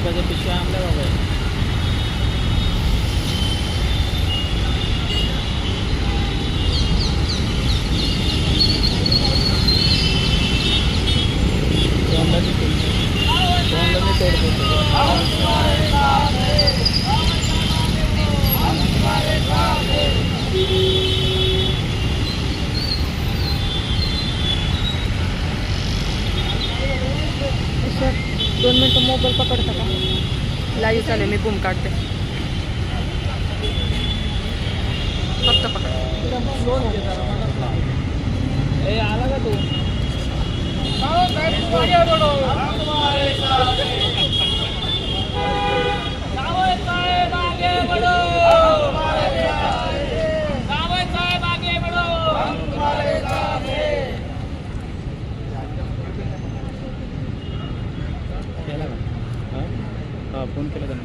Şüphede bir şey hamle oluyor. दोन मिनटं mobile पकडता का? लाईव्ह चालेल मी बूम काढते. फक्त पकड. ए आला का तू? हां फोन केला त्यांनी.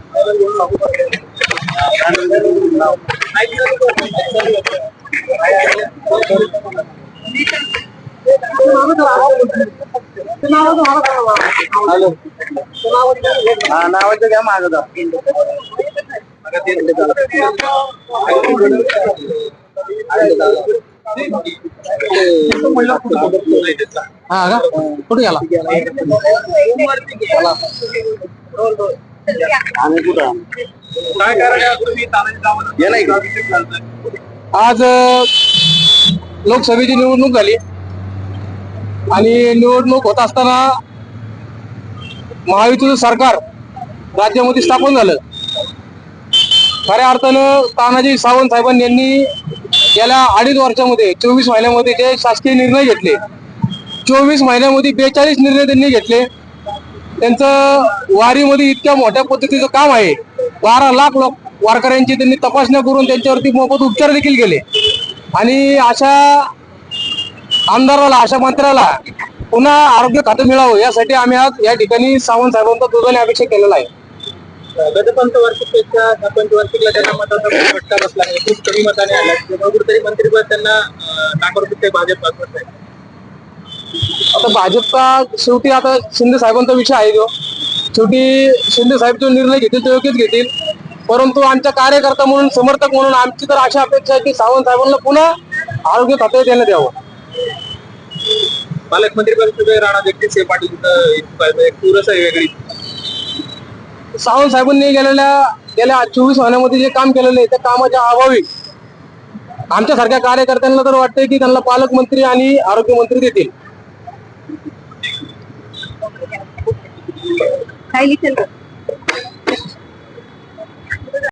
पण हा नावाचं घ्या माझं हा का कुठे गेला आणि कुठं? काय कारण आहे तुम्ही तानाजी सावंत ये नाही का आज अ, लोकसभेची निवडणूक झाली. आणि निवडणूक होत असताना महायुतीचं सरकार राज्यामध्ये स्थापन झालं. खऱ्या अर्थानं तानाजी सावंत साहेबांनी यांनी गेल्या अडीच वर्षामध्ये चोवीस महिन्यामध्ये जे शासकीय निर्णय घेतले चोवीस महिन्यामध्ये बेचाळीस निर्णय त्यांनी घेतले. त्यांचं वारीमध्ये इतक्या मोठ्या पद्धतीचं काम आहे. बारा लाख लोक वारकऱ्यांची त्यांनी तपासण्या करून त्यांच्यावरती मोफत उपचार देखील केले. आणि अशा आमदाराला अशा मंत्र्याला पुन्हा आरोग्य खातं मिळावं यासाठी आम्ही आज या ठिकाणी सावंत साहेबांचा दुधाने अपेक्षा केलेला आहे. गत पंचवार्षिकपेक्षा ह्या पंचवार्षिकला त्यांना मताचा फटका बसला आहे. खूप कमी मताने आला कुठेतरी मंत्रिपद त्यांना अं, भाजप पाठवत आहे आता भाजपचा शेवटी आता शिंदे साहेबांचा विषय आहे जो शेवटी शिंदे साहेब जो निर्णय घेतील तो योग्यच घेतील. परंतु आमच्या कार्यकर्ता म्हणून समर्थक म्हणून आमची तर अशा अपेक्षा आहे की सावंत साहेबांना पुन्हा आरोग्य खातं देण्यात यावं. पालकमंत्रीपद सुजय राणा जगदीश पाटील आहे. वेगळी. सावंत साहेबांनी गेलेल्या गेल्या चोवीस महिन्यामध्ये जे काम केलेलं आहे त्या कामाच्या अभावी आमच्यासारख्या कार्यकर्त्यांना तर वाटतंय की त्यांना पालकमंत्री आणि आरोग्यमंत्री देतील. काय लिखेल